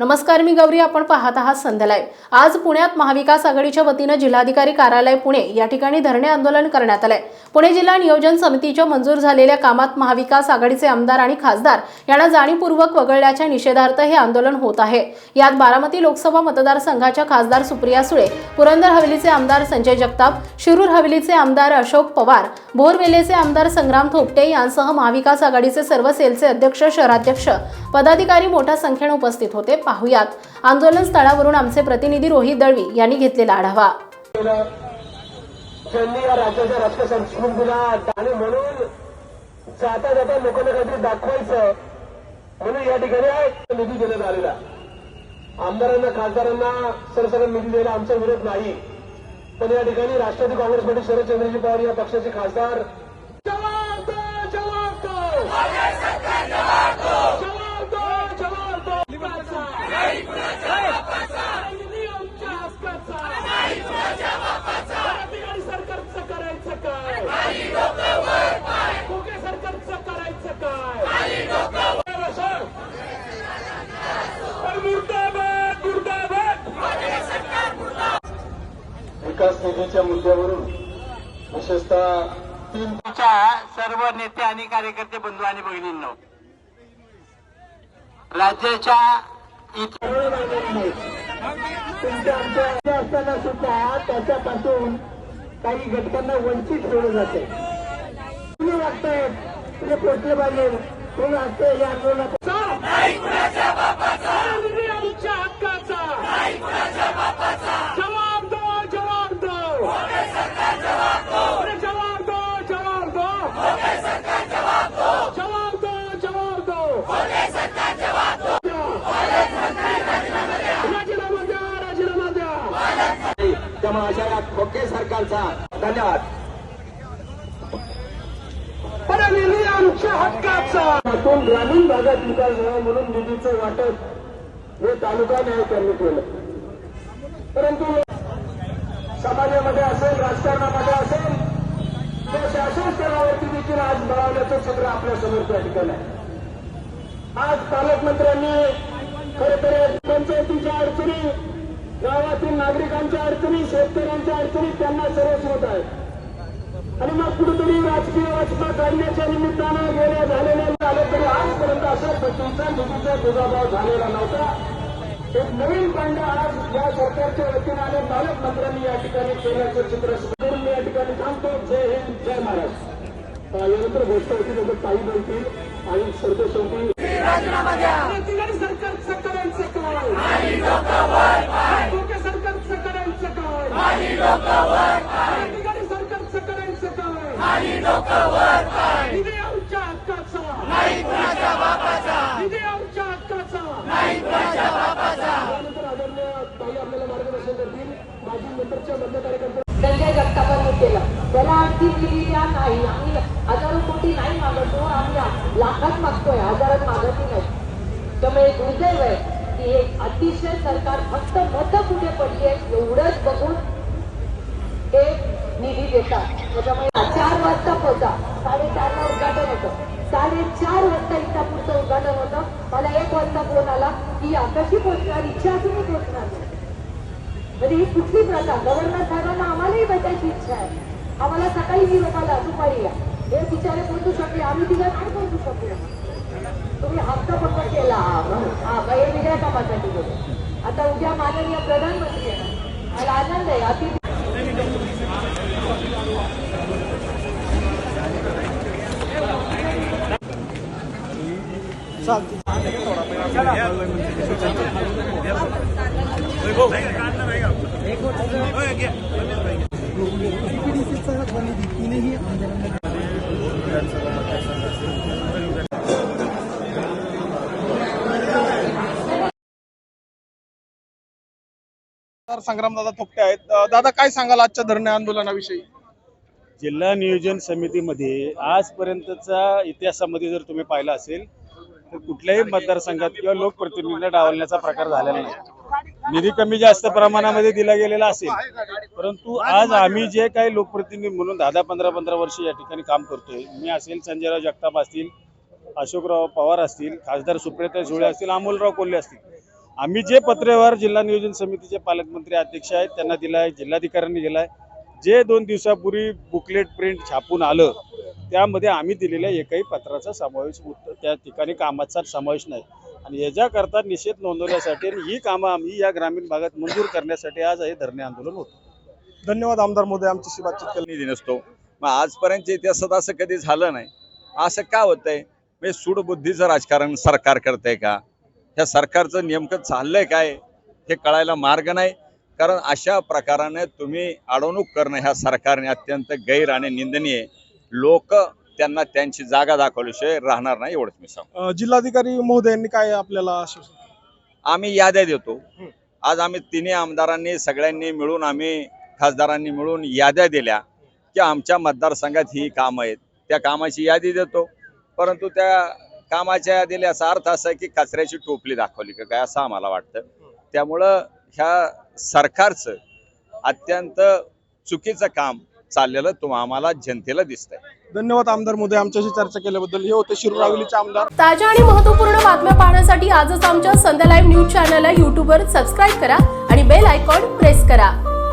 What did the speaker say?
नमस्कार मी गौरी. आपण पाहत आहात संध्यालय आज पुण्यात महाविकास आघाडीच्या वतीनं जिल्हाधिकारी कार्यालय पुणे या ठिकाणी धरणे आंदोलन करण्यात आलंय. पुणे जिल्हा नियोजन समितीच्या मंजूर झालेल्या कामात महाविकास आघाडीचे आमदार आणि खासदार यांना जाणीवपूर्वक वगळल्याच्या निषेधार्थ हे आंदोलन होत आहे. यात बारामती लोकसभा मतदारसंघाच्या खासदार सुप्रिया सुळे पुरंदर हवेलीचे आमदार संजय जगताप शिरूर हवेलीचे आमदार अशोक पवार भोरवेलेचे आमदार संग्राम थोपटे यांसह महाविकास आघाडीचे सर्व सेलचे अध्यक्ष शहराध्यक्ष पदाधिकारी मोठ्या संख्येने उपस्थित होते. पाहुयात. आंदोलन स्थळावरून आमचे प्रतिनिधी रोहित दळवी यांनी घेतलेला आढावा. त्यांनी या राज्याच्या राजकीय संस्कृतीला आणि म्हणून जाता जाता लोकांना काहीतरी दाखवायचं. म्हणून या ठिकाणी निधी देण्यात आलेला. आमदारांना खासदारांना सरसकट निधी द्यायला आमचा विरोध नाही. पण या ठिकाणी राष्ट्रवादी काँग्रेस पार्टी शरदचंद्रजी पवार या पक्षाचे खासदार जवाब दो, जवाब दो! जवाब दो, जवाब दो! निधी आमच्या हक्काचा ठिकाणी सरकारचं करायचं काय कोके सरकारचं करायचं काय अरे मुर्दाबाद मुर्दाबाद विकास निधीच्या मुद्द्यावरून विशेषतः तीन सर्व नेते आणि कार्यकर्ते बंधू आणि भगिनींनो राज्याच्या असताना सुद्धा त्याच्यापासून काही घटकांना वंचित ठेवलं जाते तुम्ही वागतायत तुम्ही पोचले पाहिजे तुम्ही वागते या आंदोलनाचा निधी आमच्या हक्काचा जवाब दो जवाब दो अरे जवाब दो जवाब दो जवाब दो जवाब दो राजीनामा द्या राजीनामा द्या त्यामुळे अशा या खोके सरकारचा. धन्यवाद. आमच्या हक्काचा. त्यातून ग्रामीण भागात विकास व्हावा म्हणून निधीचं वाटप हे तालुका न्याय त्यांनी केलं. परंतु समाजामध्ये असेल राजकारणामध्ये असेल किंवा शासन स्तरावरती देखील आज बळावण्याचं चित्र आपल्यासमोर त्या ठिकाणी आहे. आज पालकमंत्र्यांनी खरं तर पंचायतीच्या अडचणी गावातील नागरिकांच्या अडचणी शेतकऱ्यांच्या अडचणी त्यांना सर्वस्वत आहे आणि मग कुठेतरी राजकीय वचपा काढण्याच्या निमित्तानं गेल्या झालेल्या झालं तरी आजपर्यंत अशा पद्धतीचा निधीचा दुजाभाव झालेला नव्हता. एक नवीन कांड आज या सरकारच्या वतीनं आणि पालकमंत्र्यांनी या ठिकाणी केल्याचं चित्र मी या ठिकाणी सांगतो. जय हिंद जय महाराज यानंतर गोष्ट होती त्याचं ताई बोलतील. आणि सरदेशवती. ठिकाणी सरकारचं करायचं काय ठिकाणी सरकारचं करायचं काय निधी आमच्या हक्काचा निधी आमच्या हक्काचा त्यानंतर आदरणीय ताई आपल्याला मार्गदर्शन करतील माझी नंतरच्या बंद कार्यकर्ते संजय जगतापांनी केलं त्याला आणखी नाही आम्ही हजारो कोटी नाही मागतो आम्ही लाखात मागतोय हजारात मागतही नाही. त्यामुळे दुर्दैव आहे. की हे अतिशय सरकार फक्त मतं कुठे पडली आहेत एवढंच बघून ते निधी देतात. त्याच्यामुळे चार वाजता पोहोचा. साडेचारला उद्घाटन होतं. साडेचार वाजता इथं पुढचं उद्घाटन होतं. मला एक वाजता फोन आला की या कशी पोहोचणार इच्छा असूनही पोहोचणार म्हणजे ही कुठली प्रथा? गव्हर्नर साहेबांना आम्हालाही भेटायची इच्छा आहे. आम्हाला सकाळी मी लोकांना दुपारी या. हे बिचारे पोहोचू शकले आम्ही तिला नाही पोहोचू शकलो. तुम्ही हक्क पक्क केला. हा मग कामासाठी गेले? आता उद्या माननीय प्रधानमंत्री येणार. मला आनंद आहे अति संग्रामदादा थोपटे आहेत. दादा काय सांगाल आजच्या धरणे आंदोलनाविषयी? जिल्हा नियोजन समितीमध्ये आजपर्यंतचा इतिहासामध्ये जर तुम्ही पाहिला असेल तर कुठल्याही मतदारसंघात किंवा लोकप्रतिनिधींना डावलण्याचा प्रकार झालेला नाही. निधी कमी जास्त प्रमाणामध्ये दिला गेलेला असेल परंतु आज आम्ही जे काही लोकप्रतिनिधी म्हणून दहा दहा पंधरा पंधरा वर्ष या ठिकाणी काम करतोय मी असेल संजयराव जगताप असतील अशोकराव पवार असतील खासदार सुप्रिया सुळे असतील अमोलराव कोल्हे असतील आम्ही जे पत्रव्यवहार जिल्हा नियोजन समितीचे पालकमंत्री अध्यक्ष आहेत त्यांना दिलाय जिल्हाधिकाऱ्यांनी दिलाय. जे दोन दिवसापूर्वी बुकलेट प्रिंट छापून आलं त्यामध्ये आम्ही दिलेल्या एकही पत्राचा समावेश होत- त्या ठिकाणी कामाचा समावेश नाही. आणि याच्याकरता निषेध नोंदवण्यासाठी आणि ही कामं आम्ही या ग्रामीण भागात मंजूर करण्यासाठी आज हे धरणे आंदोलन होतं. धन्यवाद आमदार मोदी आमच्याशी बातचीत केली. निधी नसतो. मग आजपर्यंतच्या इतिहासात असं कधी झालं नाही असं का होतंय? म्हणजे सूडबुद्धीचं राजकारण सरकार करतंय का? ह्या सरकारचं नेमकं चाललंय काय हे कळायला मार्ग नाही. कारण अशा प्रकाराने तुम्ही अडवणूक करणं ह्या सरकारने अत्यंत गैर आणि निंदनीय लोक त्यांना त्यांची जागा दाखवल्याशिवाय राहणार नाही एवढंच मी सांगतो. अं, जिल्हाधिकारी महोदयांनी काय आपल्याला आम्ही याद्या देतो. आज आम्ही तिन्ही आमदारांनी सगळ्यांनी मिळून आम्ही खासदारांनी मिळून याद्या दिल्या की आमच्या मतदारसंघात ही कामं आहेत. त्या कामाची यादी देतो. परंतु त्या कामाच्या यादीला याचा अर्थ असा आहे की कचऱ्याची टोपली दाखवली का काय असं आम्हाला वाटतं. त्यामुळं ह्या सरकारचं अत्यंत चुकीचं काम चाललेलं तो आम्हाला जनतेला दिसतंय. धन्यवाद आमदार मोदी आमच्याशी चर्चा केल्याबद्दल. हे होते शिरूर रावेलीचे आमदार. ताज्या आणि महत्त्वपूर्ण बातम्या पाहण्यासाठी आजच आमच्या संध्या लाईव्ह न्यूज चॅनलला यूट्यूबवर सबस्क्राईब करा आणि बेल आयकॉन प्रेस करा.